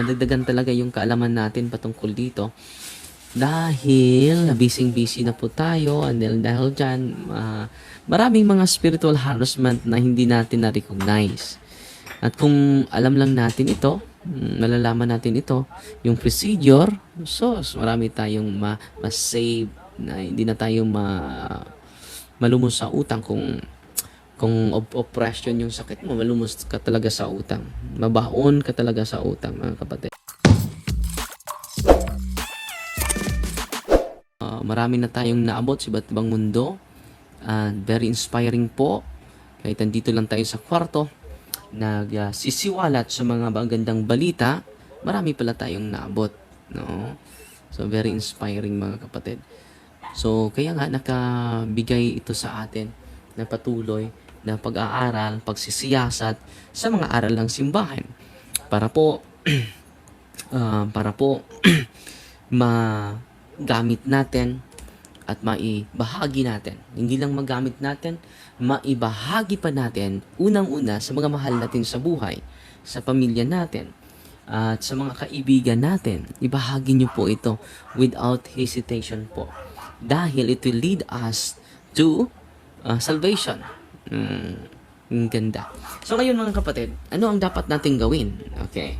madagdagan talaga yung kaalaman natin patungkol dito. Dahil busy-busy na po tayo and dahil, dahil dyan, ah, maraming mga spiritual harassment na hindi natin na-recognize. At kung alam lang natin ito, mm, malalaman natin ito, yung procedure, so marami tayong ma- ma-save na hindi na tayo ma malumos sa utang kung kung op- oppression yung sakit mo, malumos ka talaga sa utang. Mabaon ka talaga sa utang, mga kapatid. Ah, marami na tayong naabot sa iba't ibang mundo. And very inspiring po. Kahit nandito lang tayo sa kwarto, nagsisiwalat sa mga magandang balita, marami pala tayong naabot. No? So, very inspiring mga kapatid. So, kaya nga nakabigay ito sa atin na patuloy na pag-aaral, pagsisiyasat sa mga aral ng simbahan. Para po, ah, para po, magamit natin at maibahagi natin. Hindi lang magamit natin, maibahagi pa natin unang-una sa mga mahal natin sa buhay, sa pamilya natin, at sa mga kaibigan natin. Ibahagi niyo po ito without hesitation po. Dahil it will lead us to uh, salvation. Mm, ang ganda. So ngayon mga kapatid, ano ang dapat nating gawin? Okay.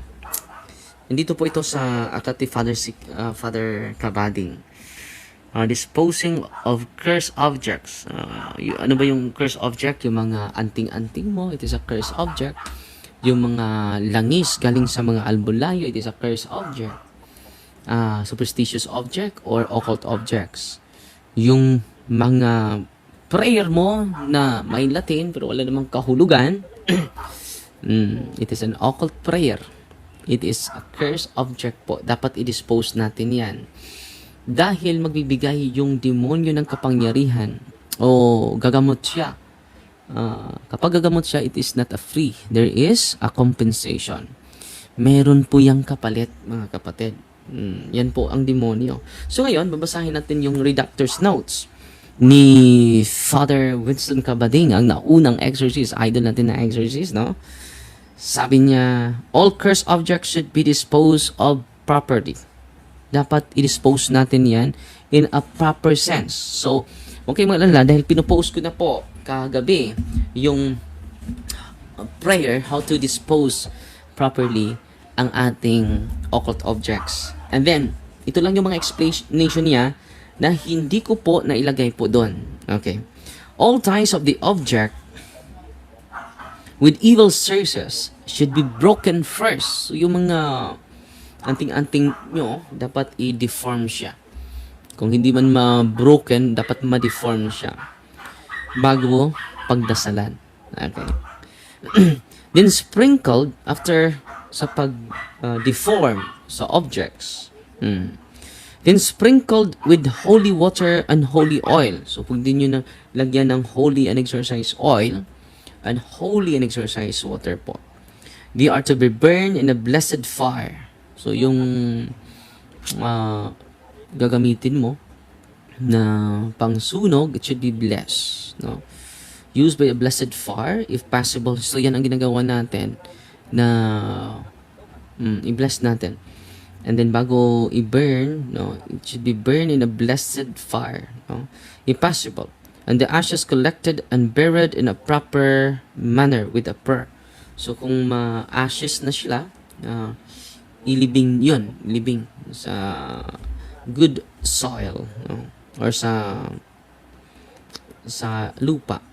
Nandito po ito sa Akati Father, uh, Father Kabading. Uh, disposing of cursed objects. Uh, y- ano ba yung cursed object? Yung mga anting-anting mo, it is a cursed object. Yung mga langis galing sa mga albulayo, it is a cursed object. Uh, superstitious object or occult objects. Yung mga prayer mo na may Latin pero wala namang kahulugan, mm, it is an occult prayer. It is a cursed object po. Dapat i-dispose natin yan. Dahil magbibigay yung demonyo ng kapangyarihan o gagamot siya. Ah, kapag gagamot siya, it is not a free. There is a compensation. Meron po yung kapalit, mga kapatid. Mm, yan po ang demonyo. So ngayon, babasahin natin yung redactor's notes ni Father Winston Cabading, ang naunang exorcist, idol natin na exorcist, no? Sabi niya, all cursed objects should be disposed of properly. Dapat i-dispose natin yan in a proper sense. So, okay mga alala, dahil pinopost ko na po kagabi yung uh, prayer, how to dispose properly ang ating occult objects. And then, ito lang yung mga explanation niya na hindi ko po nailagay po doon. Okay. All ties of the object with evil sources should be broken first. So, yung mga anting-anting nyo, dapat i-deform siya. Kung hindi man ma-broken, dapat ma-deform siya. Bago pagdasalan. Okay. Then sprinkled after sa pag-deform sa objects. Hmm. Then sprinkled with holy water and holy oil. So, pag din nyo na lagyan ng holy and exorcise oil, and holy and exorcise water po. They are to be burned in a blessed fire. So, yung ah, gagamitin mo na pangsunog, it should be blessed. No? Used by a blessed fire, if possible. So, yan ang ginagawa natin na mm, i-bless natin. And then bago i-burn, no, it should be burned in a blessed fire, no? If possible. And the ashes collected and buried in a proper manner with a prayer. So kung ma-ashes na sila, ah, ilibing yun, ilibing sa good soil, no? Or sa sa lupa.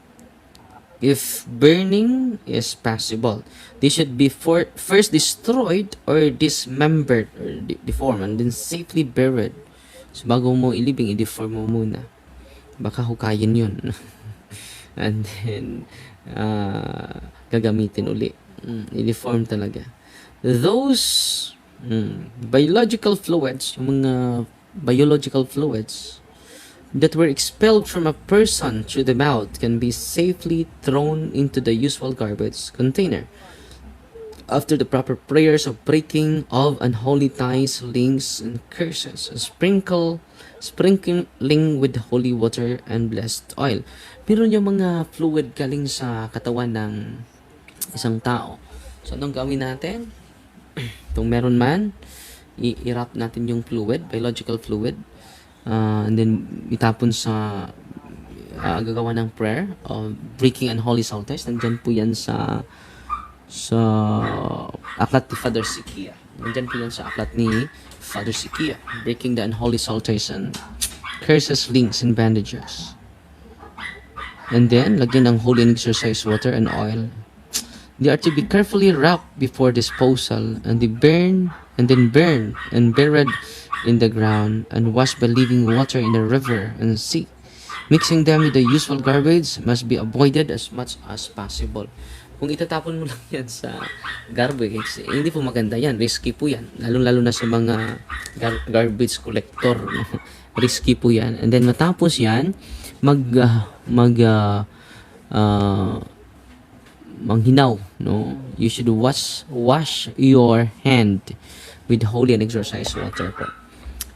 If burning is possible, they should be for, first destroyed or dismembered or de- deformed and then safely buried. So bago mo ilibing, i-deform mo muna. Baka hukayin yun. and then, uh, gagamitin uli. Mm, i-deform talaga. Those mm, biological fluids, yung mga biological fluids, that were expelled from a person through the mouth can be safely thrown into the usual garbage container. After the proper prayers of breaking of unholy ties, links, and curses, sprinkle, sprinkling with holy water and blessed oil. Pero yung mga fluid galing sa katawan ng isang tao. So, anong gawin natin? Kung meron man, i-wrap natin yung fluid, biological fluid. Uh, and then, itapon sa uh, gagawa ng prayer of breaking unholy salters. Nandyan po yan sa sa aklat ni Father Sikia. Nandyan po yan sa aklat ni Father Sikia. Breaking the unholy salters and curses, links, and bandages. And then, lagyan ng holy and exercise water and oil. They are to be carefully wrapped before disposal, and they burn, and then burn, and buried in the ground, and washed by living water in the river and sea. Mixing them with the usual garbage must be avoided as much as possible. Kung itatapon mo lang yan sa garbage, eh, hindi po maganda yan. Risky po yan. Lalo-lalo na sa mga gar- garbage collector. Risky po yan. And then matapos yan, mag, ah, mag, ah, ah, manghinaw, no? You should wash, wash your hand with holy and exercise water po.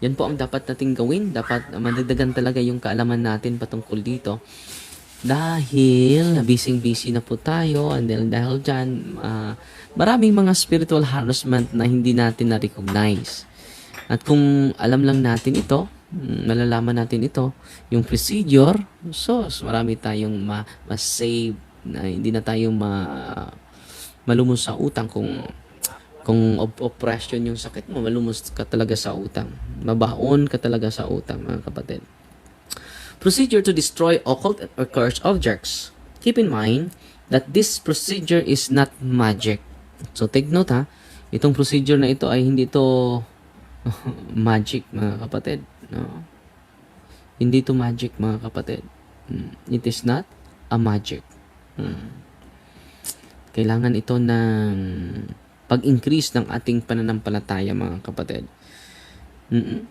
Yan po ang dapat nating gawin. Dapat madagdagan talaga yung kaalaman natin patungkol dito. Dahil busy-busy na po tayo and then dahil dyan, ah, maraming mga spiritual harassment na hindi natin na-recognize. At kung alam lang natin ito, mm, malalaman natin ito, yung procedure, so marami tayong ma- ma-save na hindi na tayo ma malumos sa utang kung kung op- oppression yung sakit mo, malumos ka talaga sa utang. Mabaon ka talaga sa utang, mga kapatid. Procedure to destroy occult or cursed objects. Keep in mind that this procedure is not magic. So take note ha, itong procedure na ito ay hindi ito magic mga kapatid. No? Hindi ito magic mga kapatid. Mm, It is not a magic. Mm. Kailangan ito ng pag-increase ng ating pananampalataya mga kapatid. Mm-mm.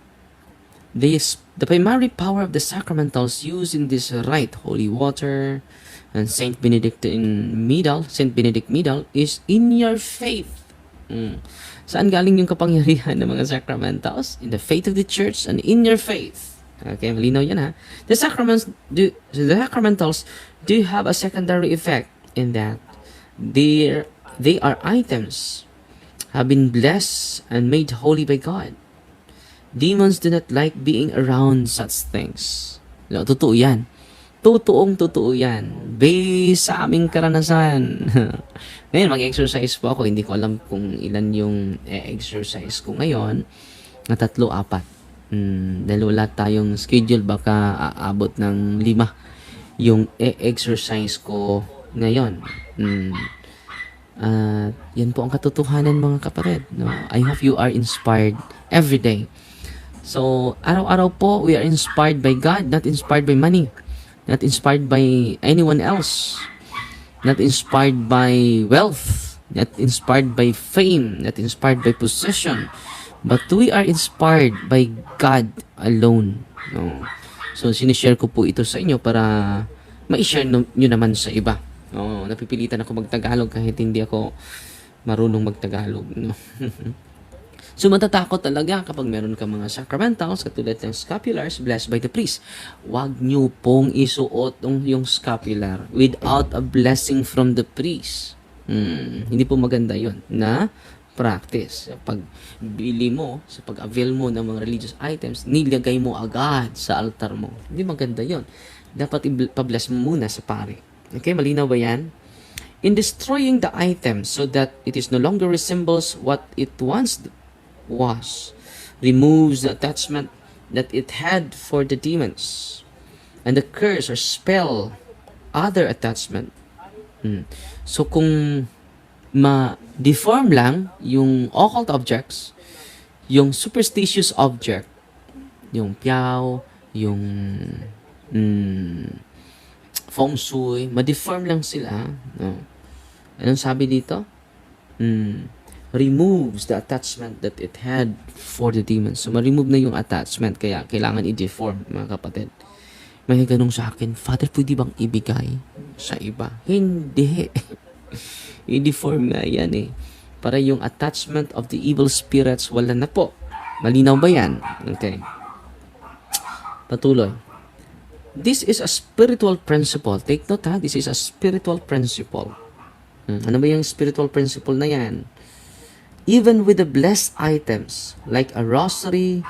This, the primary power of the sacramentals used in this rite, holy water, and Saint Benedict in Medal, Saint Benedict Medal, is in your faith. Mm. Saan galing yung kapangyarihan ng mga sacramentals? In the faith of the church and in your faith. Okay, malinaw yan ha. The sacraments do, the sacramentals do have a secondary effect in that they they are items have been blessed and made holy by God. Demons do not like being around such things. No, totoo yan. Totoong totoo yan. Based sa aming karanasan. ngayon, mag-exercise po ako. Hindi ko alam kung ilan yung exercise ko ngayon. Na tatlo, apat. Mm, dahil wala tayong schedule, baka aabot ng lima yung exercise ko ngayon. Mm. At yan po ang katotohanan mga kapatid. No? I hope you are inspired every day. So, araw-araw po, we are inspired by God, not inspired by money, not inspired by anyone else, not inspired by wealth, not inspired by fame, not inspired by possession, but we are inspired by God alone. No? So, sinishare ko po ito sa inyo para ma-share nyo naman sa iba. Napipilitan ako magtagalog kahit hindi ako marunong magtagalog. No? so matatakot talaga kapag meron ka mga sacramentals katulad ng scapulars blessed by the priest. Huwag nyo pong isuot yung, yung scapular without a blessing from the priest. Hmm, hindi po maganda yon na practice. Sa pagbili mo, sa pag-avail mo ng mga religious items, nilagay mo agad sa altar mo. Hindi maganda yon Dapat i-bless mo muna sa pare. Okay, malinaw ba yan? In destroying the item so that it is no longer resembles what it once was, removes the attachment that it had for the demons, and the curse or spell other attachment. Hmm. So kung ma-deform lang yung occult objects, yung superstitious object, yung piao, yung mm, feng shui, ma-deform lang sila. No? Anong sabi dito? Mm, removes the attachment that it had for the demons. So, ma-remove na yung attachment, kaya kailangan i-deform, mga kapatid. May ganong sa akin, Father, pwede bang ibigay sa iba? Hindi. i-deform nga yan eh. Para yung attachment of the evil spirits, wala na po. Malinaw ba yan? Okay. Patuloy. This is a spiritual principle. Take note ha, this is a spiritual principle. Hmm, Ano ba yung spiritual principle na yan? even with the blessed items like a rosary,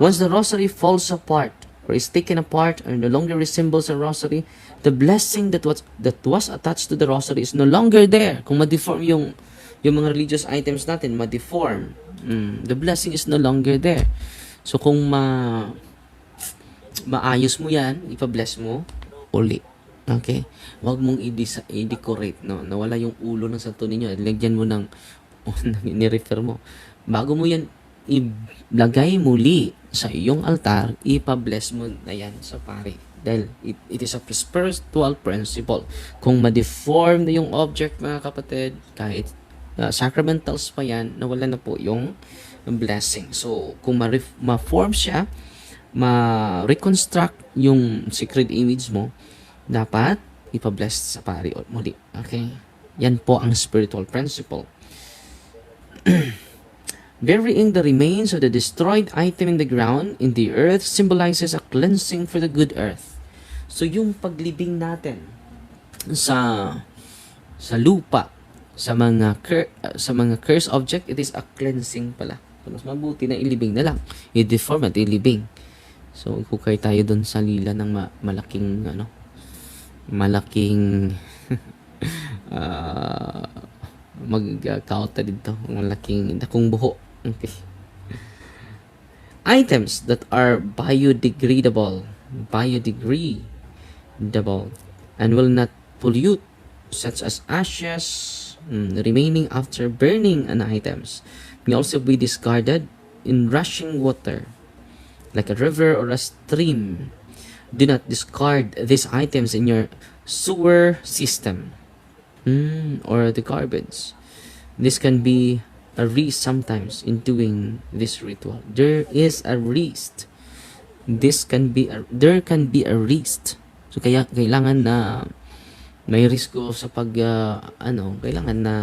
once the rosary falls apart or is taken apart or no longer resembles a rosary, the blessing that was that was attached to the rosary is no longer there. Kung ma-deform yung yung mga religious items natin, ma-deform. Mm, the blessing is no longer there. So kung ma maayos mo yan, ipa-bless mo, uli. Okay? Huwag mong i-decorate, no? Nawala yung ulo ng santo ninyo. Lagyan mo ng, oh, ni-refer mo. Bago mo yan ilagay muli sa iyong altar, ipa-bless mo na yan sa pare. Dahil it, it is a spiritual principle. Kung ma-deform na yung object, mga kapatid, kahit uh, sacramentals pa yan, nawala na po yung blessing. So, kung ma-form siya, ma-reconstruct yung sacred image mo, dapat ipa-bless sa pari muli. Okay? Yan po ang spiritual principle. Burying the remains of the destroyed item in the ground, in the earth, symbolizes a cleansing for the good earth. So, yung paglibing natin sa sa lupa, sa mga cur- sa mga cursed object, it is a cleansing pala. So, mas mabuti na ilibing na lang. I-deform at ilibing. So, ikukay tayo doon sa lila ng ma- malaking, ano, malaking, uh, mag-kauta dito. Malaking, dakong buho. Okay. Items that are biodegradable, biodegradable, and will not pollute, such as ashes mm, remaining after burning an items, may also be discarded in rushing water like a river or a stream. Do not discard these items in your sewer system mm, or the garbage. This can be a risk sometimes in doing this ritual. There is a risk. This can be a, there can be a risk. So kaya kailangan na may risko sa pag uh, ano, kailangan na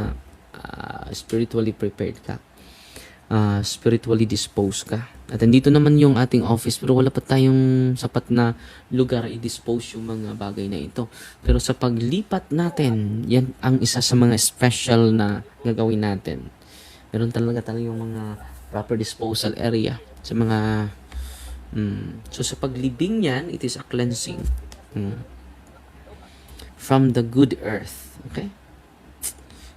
uh, spiritually prepared ka. Uh, spiritually disposed ka. At andito naman yung ating office pero wala pa tayong sapat na lugar i-dispose yung mga bagay na ito. Pero sa paglipat natin, yan ang isa sa mga special na gagawin natin. Meron talaga yung mga proper disposal area sa mga mm, so sa paglibing niyan, it is a cleansing. Mm, from the good earth. Okay?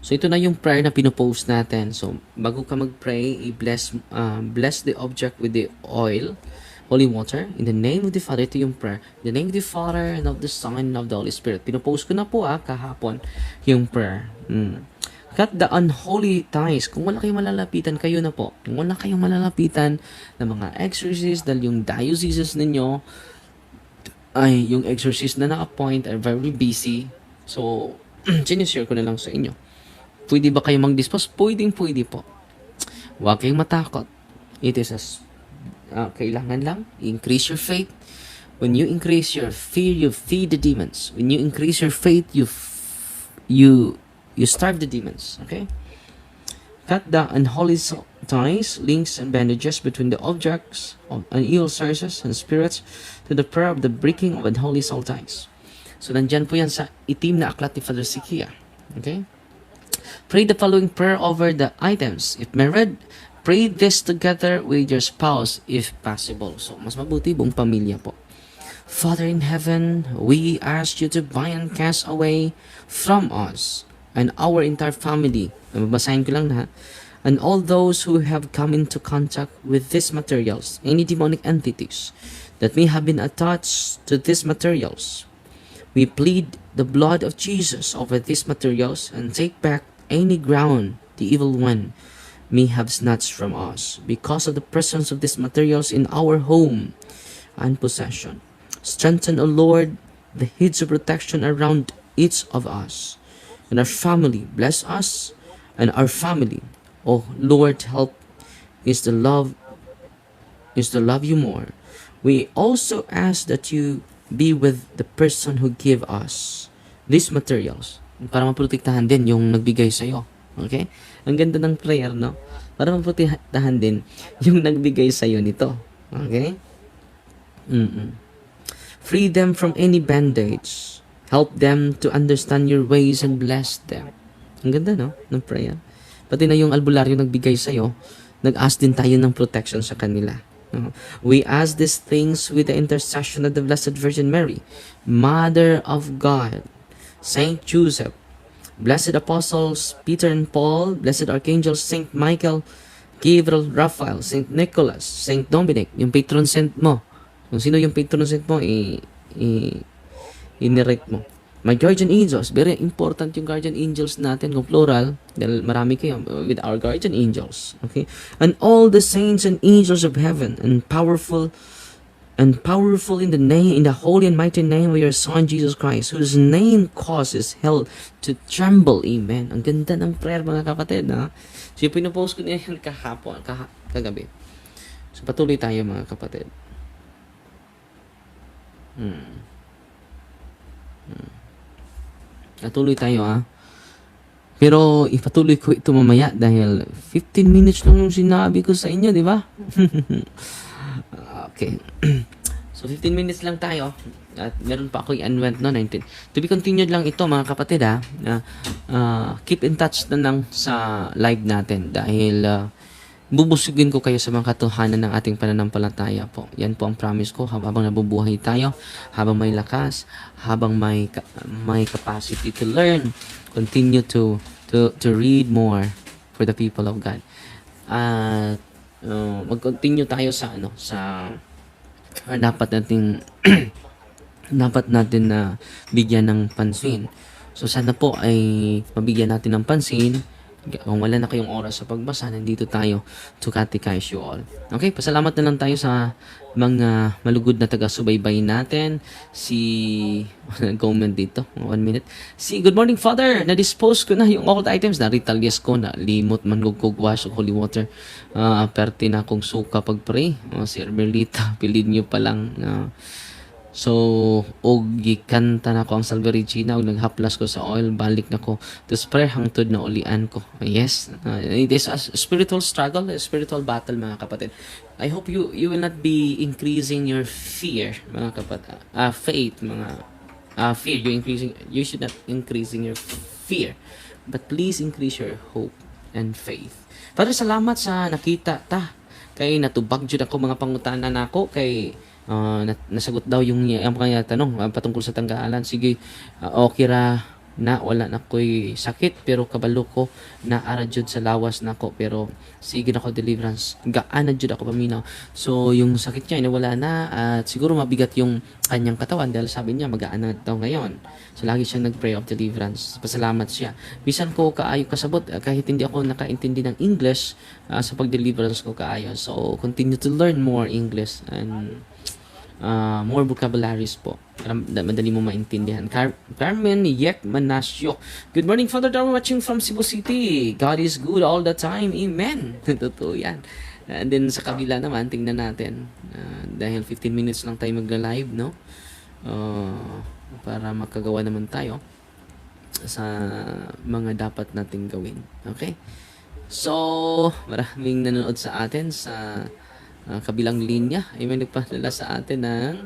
So ito na yung prayer na pinopost natin. So bago ka mag-pray, i-bless uh, bless the object with the oil, holy water, in the name of the Father. Ito yung prayer. In the name of the Father and of the Son and of the Holy Spirit. Pinopost ko na po ah, kahapon yung prayer. Mm. Cut the unholy ties. Kung wala kayong malalapitan, kayo na po. Kung wala kayong malalapitan ng mga exorcists, dahil yung dioceses ninyo, ay, yung exorcist na na-appoint are very busy. So, sinishare ko na lang sa inyo. Pwede ba kayo mag-dispose? Pwedeng pwede po. Huwag kayong matakot. It is a, uh, kailangan lang, increase your faith. When you increase your fear, you feed the demons. When you increase your faith, you, you, you starve the demons. Okay? Cut the unholy ties, links, and bandages between the objects of an evil sources and spirits to the prayer of the breaking of unholy soul ties. So, nandyan po yan sa itim na aklat ni Father Sikia. Okay? Pray the following prayer over the items. If married, pray this together with your spouse if possible. So, mas mabuti buong pamilya po. Father in heaven, we ask you to bind and cast away from us and our entire family. Babasahin ko lang na. And all those who have come into contact with these materials, any demonic entities that may have been attached to these materials. We plead the blood of Jesus over these materials and take back any ground the evil one may have snatched from us because of the presence of these materials in our home and possession. Strengthen, O Lord, the heads of protection around each of us and our family. Bless us and our family. O Lord, help is the love is to love you more. We also ask that you be with the person who give us these materials para maprotektahan din yung nagbigay sa iyo. Okay? Ang ganda ng prayer, no? Para maprotektahan din yung nagbigay sa iyo nito. Okay? Mm-mm. Free them from any bandage. Help them to understand your ways and bless them. Ang ganda, no? Ng prayer. pati na yung albularyo nagbigay sa'yo, nag-ask din tayo ng protection sa kanila. No? We ask these things with the intercession of the Blessed Virgin Mary, Mother of God, Saint Joseph, Blessed Apostles Peter and Paul, Blessed Archangels Saint Michael, Gabriel, Raphael, Saint Nicholas, Saint Dominic, yung patron saint mo. Kung sino yung patron saint mo, i, i, inirect mo. My guardian angels, very important yung guardian angels natin, kung plural, dahil marami kayo, with our guardian angels. Okay? And all the saints and angels of heaven, and powerful, and powerful in the name, in the holy and mighty name of your Son, Jesus Christ, whose name causes hell to tremble. Amen. Ang ganda ng prayer, mga kapatid, ha? So, yung pinupost ko na yan kahapon, kah kagabi. So, patuloy tayo, mga kapatid. Hmm. Hmm. Patuloy tayo, ha? Pero ipatuloy ko ito mamaya dahil 15 minutes lang yung sinabi ko sa inyo, di ba? okay. so 15 minutes lang tayo. At meron pa ako i-unwent no 19. To be continued lang ito mga kapatid ha. na ah, keep in touch na lang sa live natin dahil ah, bubusugin ko kayo sa mga katotohanan ng ating pananampalataya po. Yan po ang promise ko habang nabubuhay tayo, habang may lakas, habang may may capacity to learn, continue to to to read more for the people of God. At uh, mag-continue tayo sa ano sa ah, dapat nating dapat natin na bigyan ng pansin. So sana po ay mabigyan natin ng pansin. Kung wala na kayong oras sa pagbasa, nandito tayo to catechize you all. Okay, pasalamat na lang tayo sa mga malugod na taga-subaybay natin. Si, comment dito, one minute. Si, good morning Father, na-dispose ko na yung old items, na-retalias ko, na limot man gugug wash holy water. Uh, aperte na akong suka pag-pray. Uh, si Ermelita, pilid nyo pa lang. Uh, So, og gikanta na ko ang Salve Regina, og naghaplas ko sa oil, balik na ko to spray hangtod na ulian ko. Yes, uh, it is a spiritual struggle, a spiritual battle mga kapatid. I hope you you will not be increasing your fear, mga kapatid. Uh, faith, mga uh, fear. You increasing, you should not increasing your fear, but please increase your hope and faith. Father, salamat sa nakita ta. Kay natubag jud ako mga pangutana nako kay Na- nasagot daw yung ang kanya tanong ah, patungkol sa tanggalan. Sige, ah, okay ra na wala na ko'y sakit pero kabalo ko na ara sa lawas nako pero sige na ko deliverance. Gaan na jud ako paminaw. So yung sakit niya wala na at siguro mabigat yung kanyang katawan dahil sabi niya magaan na daw ngayon. So lagi siyang nag-pray of deliverance. Pasalamat siya. Bisan ko kaayo kasabot ah, kahit hindi ako nakaintindi ng English ah, sa pag-deliverance ko kaayo. So continue to learn more English and uh, more vocabularies po para da- madali mo maintindihan. Car- Carmen Yek Manasio. Good morning, Father Darwin, watching from Cebu City. God is good all the time. Amen. Totoo yan. And then sa kabila naman, tingnan natin. Uh, dahil 15 minutes lang tayo magla-live, no? Uh, para makagawa naman tayo sa mga dapat nating gawin. Okay? So, maraming nanonood sa atin sa ah, kabilang linya. Ay may nagpadala sa atin ng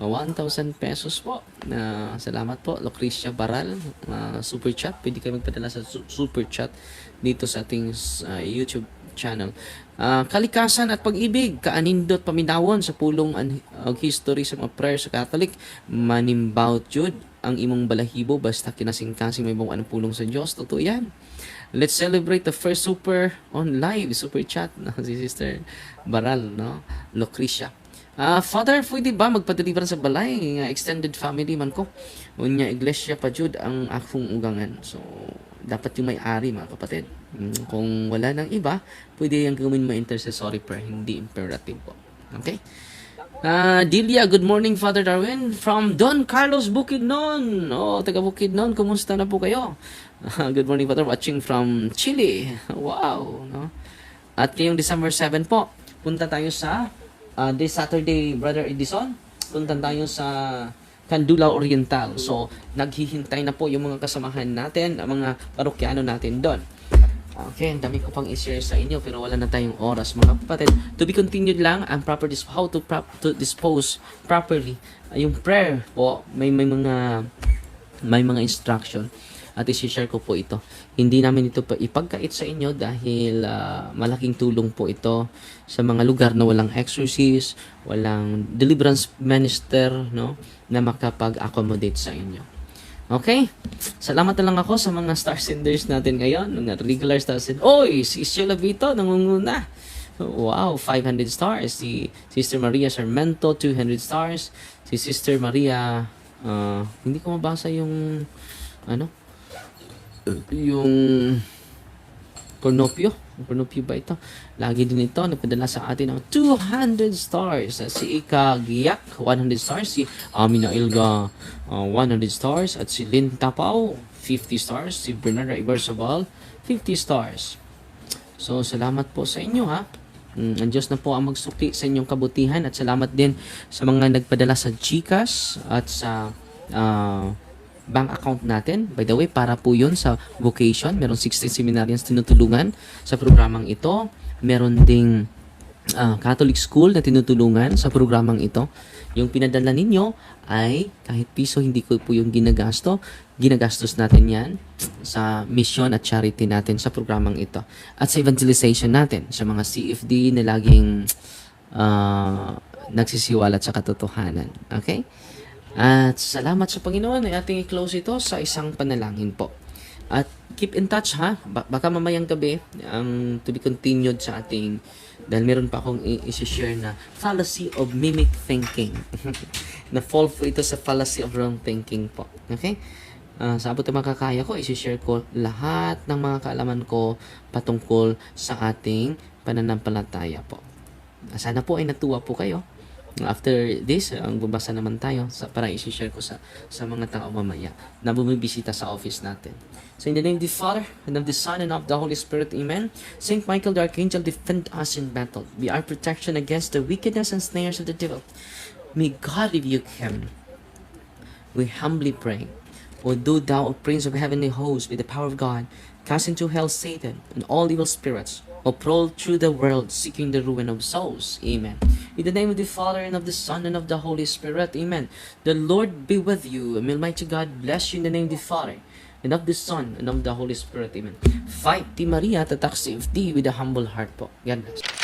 ah, 1,000 pesos po. Na salamat po, Lucrecia Baral, ah, super chat. Pwede kayo magpadala sa su- super chat dito sa ating ah, YouTube channel. Ah, kalikasan at pag-ibig, kaanindot paminawon sa pulong an ang history sa mga prayer sa Catholic, manimbaw jud ang imong balahibo basta kinasing-kasing may bang anong pulong sa Diyos. Totoo yan. Let's celebrate the first super on live, super chat, no? si Sister Baral, no? Lucrecia. Ah, Father, pwede ba magpadeliver sa balay nga extended family man ko? Unya iglesia pa jud ang akong ugangan. So, dapat yung may-ari mga kapatid. Mm, Kung wala nang iba, pwede yung gawin mo intercessory prayer, hindi imperative po. Okay? Ah, Dilia, good morning Father Darwin from Don Carlos Bukidnon. Oh, taga Bukidnon, kumusta na po kayo? Good morning Father, watching from Chile. Wow, no? At ngayong December 7 po, punta tayo sa ah, this Saturday, Brother Edison. Punta tayo sa Candula Oriental. So, naghihintay na po yung mga kasamahan natin, ang mga parokyano natin doon. Okay, ang dami ko pang i-share sa inyo pero wala na tayong oras mga kapatid. To be continued lang ang proper dis- how to prop to dispose properly. Uh, yung prayer po may may mga may mga instruction. At isi-share ko po ito. Hindi namin ito pa ipagkait sa inyo dahil ah, malaking tulong po ito sa mga lugar na walang exorcist, walang deliverance minister, no, na makapag-accommodate sa inyo. Okay? Salamat na lang ako sa mga star senders natin ngayon, mga regular star senders. Oy, si Sheila Vito, nangunguna. Wow, 500 stars. Si Sister Maria Sarmento, 200 stars. Si Sister Maria, ah, hindi ko mabasa yung, ano, yung Cornopio. Cornopio ba ito? Lagi din ito, nagpadala sa atin ng 200 stars. Si Ika Giyak, 100 stars. Si Amina Ilga, uh, 100 stars. At si Lynn Tapao, 50 stars. Si Bernarda Ibarzabal, 50 stars. So, salamat po sa inyo ha. Mm, ang Diyos na po ang magsukli sa inyong kabutihan at salamat din sa mga nagpadala sa GCash at sa ah, bank account natin. By the way, para po yun sa vocation. Meron 16 seminarians tinutulungan sa programang ito. Meron ding ah, Catholic school na tinutulungan sa programang ito. Yung pinadala ninyo ay kahit piso hindi ko po yung ginagasto. Ginagastos natin yan sa mission at charity natin sa programang ito. At sa evangelization natin sa mga CFD na laging ah, nagsisiwalat sa katotohanan. Okay? At salamat sa Panginoon ay ating i-close ito sa isang panalangin po. At keep in touch ha. Ba- baka mamayang gabi ang to be continued sa ating dahil meron pa akong i- isi-share na fallacy of mimic thinking. na fall po ito sa fallacy of wrong thinking po. Okay? Ah, sa abot ng makakaya ko, isi-share ko lahat ng mga kaalaman ko patungkol sa ating pananampalataya po. Sana po ay natuwa po kayo. After this, ang bubasa naman tayo sa, para isi-share ko sa, sa mga tao mamaya na bumibisita sa office natin. So in the name of the Father, and of the Son, and of the Holy Spirit, Amen. Saint Michael the Archangel, defend us in battle. Be our protection against the wickedness and snares of the devil. May God rebuke him. We humbly pray. O do thou, O Prince of heavenly hosts, with the power of God, cast into hell Satan and all evil spirits, who prowl through the world seeking the ruin of souls. Amen. In the name of the Father, and of the Son, and of the Holy Spirit. Amen. The Lord be with you, and may Almighty God bless you in the name of the Father, and of the Son, and of the Holy Spirit. Amen. Fight, Team Maria, tatak CFD with a humble heart po. God bless.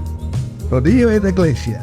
Rodillo et Iglesia,